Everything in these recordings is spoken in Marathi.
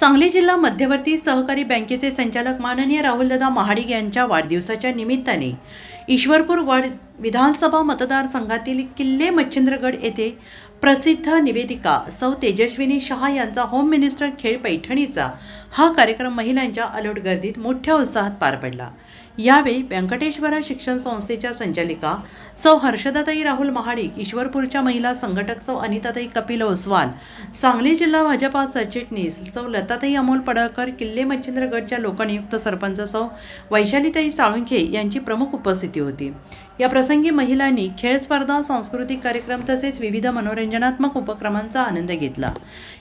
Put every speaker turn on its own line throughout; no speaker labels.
सांगली जिल्हा मध्यवर्ती सहकारी बँकेचे संचालक माननीय राहुलदादा महाडिक यांच्या वाढदिवसाच्या निमित्ताने ईश्वरपूर वाड विधानसभा मतदारसंघातील किल्ले मच्छिंद्रगड येथे प्रसिद्ध निवेदिका सौ तेजस्विनी शहा यांचा होम मिनिस्टर खेळ पैठणीचा हा कार्यक्रम महिलांच्या अलोट गर्दीत मोठ्या उत्साहात पार पडला. यावेळी व्यंकटेश्वरा शिक्षण संस्थेच्या संचालिका सौ हर्षदाताई राहुल महाडिक ईश्वरपूरच्या महिला संघटक सौ अनिताताई कपिल ओसवाल सांगली जिल्हा भाजपा सरचिटणीस सौ लताताई अमोल पडळकर किल्ले मच्छिंद्रगडच्या लोकनियुक्त सरपंच सौ वैशालीताई साळुंखे यांची प्रमुख उपस्थिती होती. या प्रसंगी महिलांनी खेळ स्पर्धा सांस्कृतिक कार्यक्रम तसेच विविध मनोरंजनात्मक उपक्रमांचा आनंद घेतला.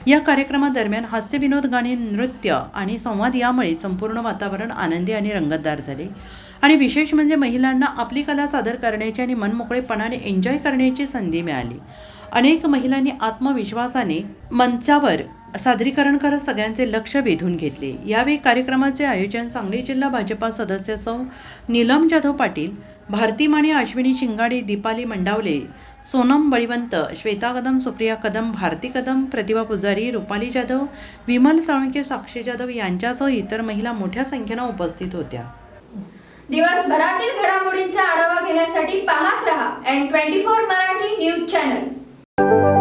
या कार्यक्रमादरम्यान हास्यविनोद गाणे नृत्य आणि संवाद यामुळे संपूर्ण वातावरण आनंदी आणि रंगतदार झाले. आणि विशेष म्हणजे महिलांना आपली कला सादर करण्याची आणि मनमोकळेपणाने एन्जॉय करण्याची संधी मिळाली. अनेक महिलांनी आत्मविश्वासाने मंचावर सादरीकरण करत सगळ्यांचे लक्ष वेधून घेतले. यावेळी कार्यक्रमाचे आयोजन सांगली जिल्हा भाजपा सदस्य सौ नीलम जाधव पाटील भारती माने अश्विनी शिंगाडे दीपाली मंडावले सोनम बळीवंत श्वेता कदम सुप्रिया कदम भारती कदम प्रतिभा पुजारी रुपाली जाधव विमल साळुंके साक्षी जाधव यांच्यासह इतर महिला मोठ्या संख्येनं उपस्थित होत्या.
दिवसभरातील घडामोडींचा आढावा घेण्यासाठी पाहत रहा N twenty four Marathi news channel